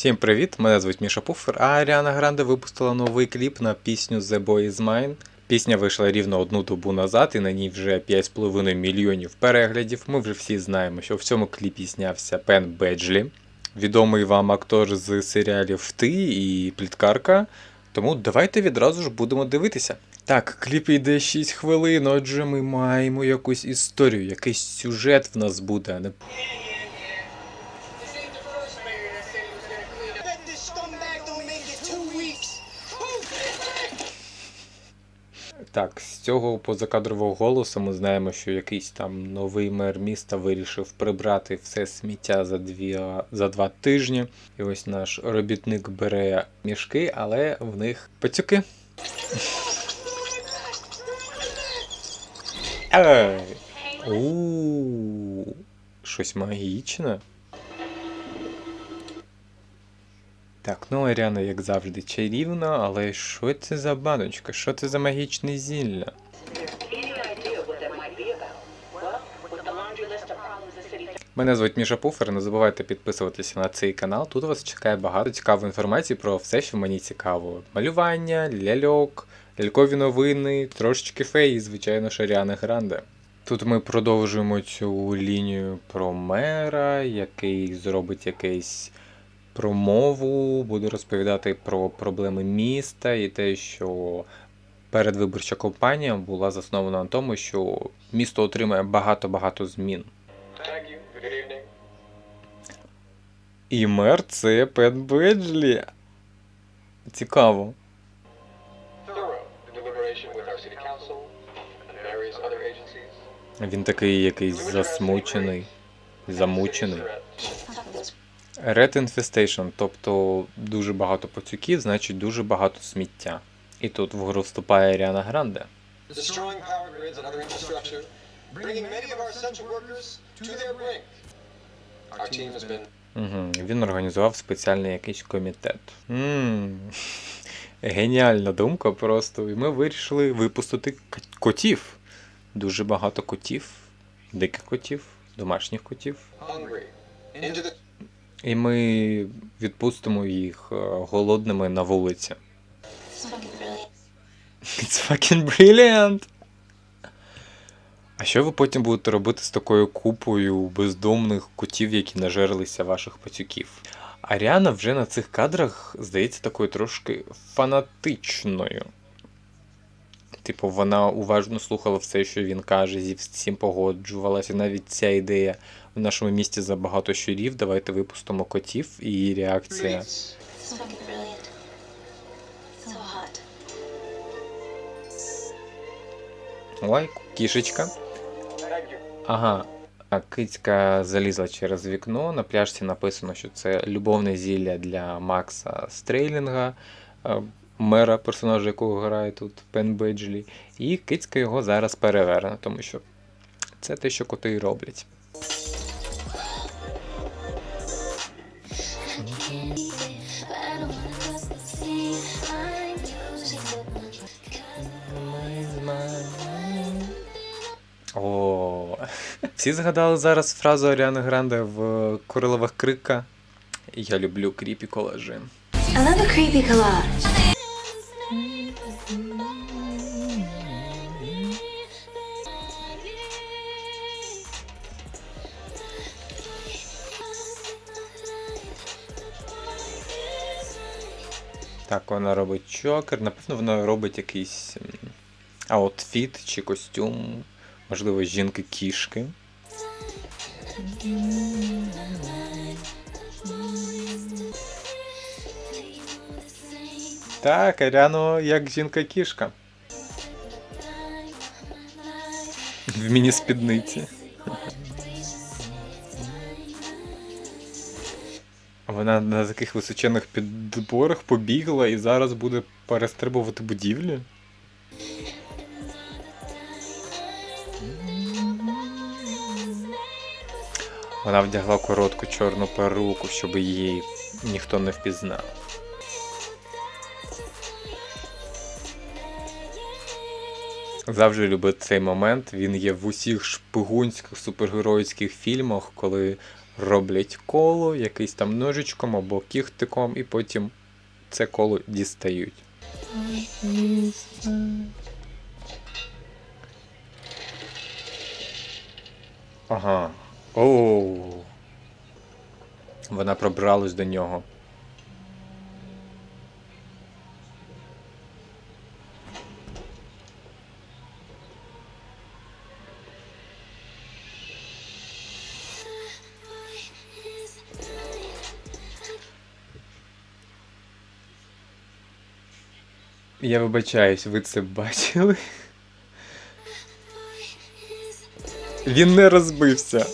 Всім привіт! Мене звуть Міша Пуфер, а Аріана Гранде випустила новий кліп на пісню The Boy Is Mine. Пісня вийшла рівно одну добу назад, і на ній вже 5,5 мільйонів переглядів. Ми вже всі знаємо, що в цьому кліпі знявся Пен Беджлі, відомий вам актор з серіалів Ти і Пліткарка. Тому давайте відразу ж будемо дивитися. Так, кліп йде 6 хвилин, отже, ми маємо якусь історію, якийсь сюжет в нас буде, не Так, з цього позакадрового голосу ми знаємо, що якийсь там новий мер міста вирішив прибрати все сміття за дві, за два тижні. І ось наш робітник бере мішки, але в них пацюки. Ей! Щось магічне. Так, ну Аріана, як завжди, чарівна, але що це за баночка? Що це за магічне зілля? Мене звуть Міша Пуфер, не забувайте підписуватися на цей канал. Тут вас чекає багато цікавої інформації про все, що мені цікаво. Малювання, ляльок, лялькові новини, трошечки феї, звичайно, Шаріани Гранде. Тут ми продовжуємо цю лінію про мера, який зробить якийсь промову, буде розповідати про проблеми міста і те, що передвиборча кампанія була заснована на тому, що місто отримає багато-багато змін. І мер це Пет Беджлі. Цікаво. Він такий якийсь засмучений, замучений. Red Infestation, тобто дуже багато пацюків, значить дуже багато сміття. І тут в гру вступає Аріана Гранде. Destroying power grids and other infrastructure, bringing many of our essential workers to their brink. Our team has been Угу. Він організував спеціальний якийсь комітет. м Геніальна думка просто. І ми вирішили випустити котів. Дуже багато котів, диких котів, домашніх котів. hungry. Into the І ми відпустимо їх е, голодними на вулиці. It's fucking brilliant! А що ви потім будете робити з такою купою бездомних котів, які нажерлися ваших пацюків? Аріана вже на цих кадрах здається такою трошки фанатичною. Типу, вона уважно слухала все, що він каже, зі всім погоджувалася. Навіть ця ідея в нашому місті забагато щурів. Давайте випустимо котів і її реакція. Ой, кішечка. Ага. А кицька залізла через вікно. На пляжці написано, що це любовне зілля для Макса Стрейлінга, е, мера, персонажа, якого грає тут Пен Беджлі. І кицька його зараз переверне, тому що це те, що коти роблять. О, всі згадали зараз фразу Аріани Гранде в Королевах Крика. Я люблю кріпі колажі. I love a creepy collage. Так, вона робить чокер. Напевно, вона робить якийсь аутфіт чи костюм, можливо, жінки-кішки. Так, Аріано як жінка-кішка. В міні-спідниці. Вона на таких височених підборах побігла і зараз буде перестрибувати будівлі. Вона вдягла коротку чорну перуку, щоб її ніхто не впізнав. Завжди любив цей момент. Він є в усіх шпигунських супергеройських фільмах, коли роблять коло, якийсь там ножичком або кіхтиком, і потім це коло дістають. Ага. Оу. Вона пробралась до нього. Я вибачаюсь, ви це бачили? Він не розбився.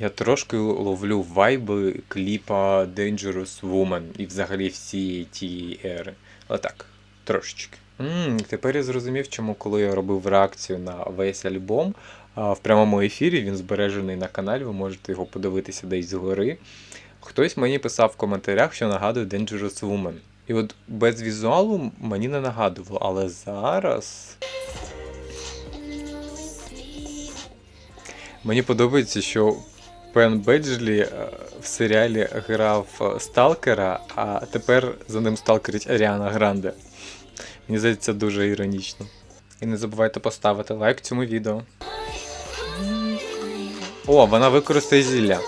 Я трошки ловлю вайби кліпа Dangerous Woman і взагалі всієї тієї ери. Але так, трошечки. м тепер я зрозумів, чому коли я робив реакцію на весь альбом в прямому ефірі, він збережений на каналі, ви можете його подивитися десь згори. Хтось мені писав в коментарях, що нагадує Dangerous Woman. І от без візуалу мені не нагадувало, але зараз. Мені подобається, що Пен Беджлі е, в серіалі грав е, Сталкера, а тепер за ним сталкерить Аріана Гранде. Мені здається, дуже іронічно. І не забувайте поставити лайк цьому відео. О, вона використає зілля.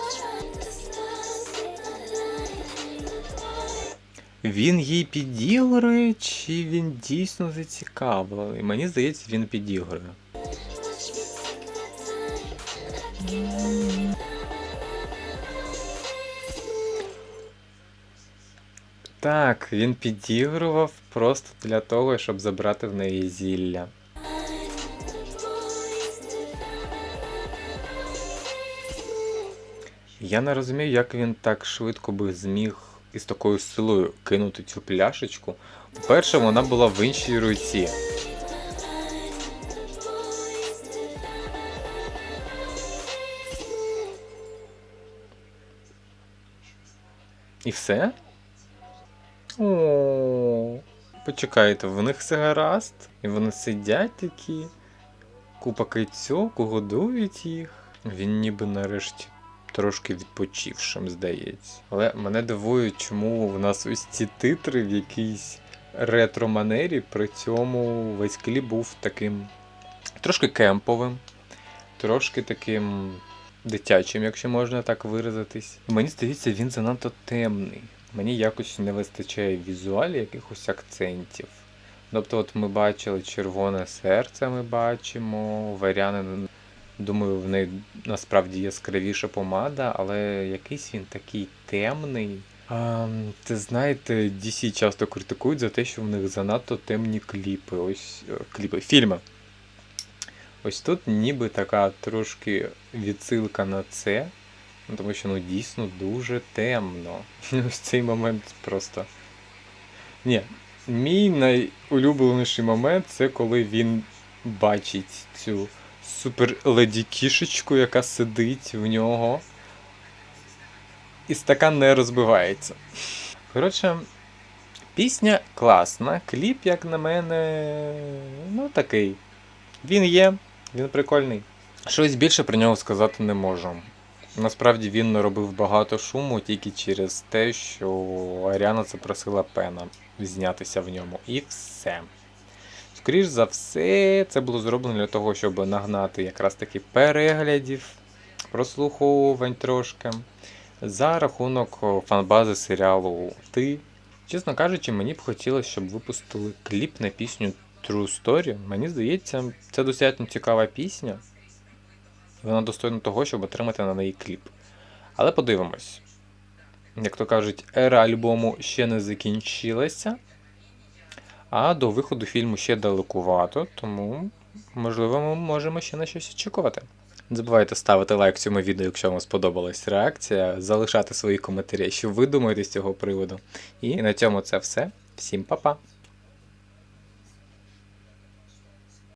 Він їй підігрує, чи він дійсно зацікавлений? Мені здається, він підігрує. Так, він підігрував просто для того, щоб забрати в неї зілля. Я не розумію, як він так швидко би зміг із такою силою кинути цю пляшечку. По-перше, вона була в іншій руці. І все? О, почекайте, в них все гаразд. І вони сидять такі. Купа кицьок, годують їх. Він ніби нарешті трошки відпочившим, здається. Але мене дивує, чому в нас ось ці титри в якійсь ретро-манері, при цьому весь кліп був таким трошки кемповим, трошки таким дитячим, якщо можна так виразитись. Мені здається, він занадто темний. Мені якось не вистачає візуалі якихось акцентів. Тобто, от ми бачили червоне серце, ми бачимо, Варяни, думаю, в неї насправді яскравіша помада, але якийсь він такий темний. А, це знаєте, DC часто критикують за те, що в них занадто темні кліпи. Ось е, кліпи, фільми. Ось тут ніби така трошки відсилка на це. Ну, тому що ну дійсно дуже темно. Ось цей момент просто. Ні, мій найулюбленіший момент це коли він бачить цю супер леді кішечку, яка сидить в нього. І стакан не розбивається. Коротше, пісня класна, кліп, як на мене, ну такий. Він є, він прикольний. Щось більше про нього сказати не можу. Насправді він наробив багато шуму тільки через те, що Аріана запросила Пена знятися в ньому. І все. Скоріш за все, це було зроблено для того, щоб нагнати якраз таки переглядів, прослуховувань трошки. За рахунок фанбази серіалу Ти. Чесно кажучи, мені б хотілося, щоб випустили кліп на пісню True Story. Мені здається, це достатньо цікава пісня. Вона достойна того, щоб отримати на неї кліп. Але подивимось. Як то кажуть, ера альбому ще не закінчилася, а до виходу фільму ще далекувато, тому, можливо, ми можемо ще на щось очікувати. Не забувайте ставити лайк цьому відео, якщо вам сподобалась реакція, залишати свої коментарі, що ви думаєте з цього приводу. І на цьому це все. Всім па-па!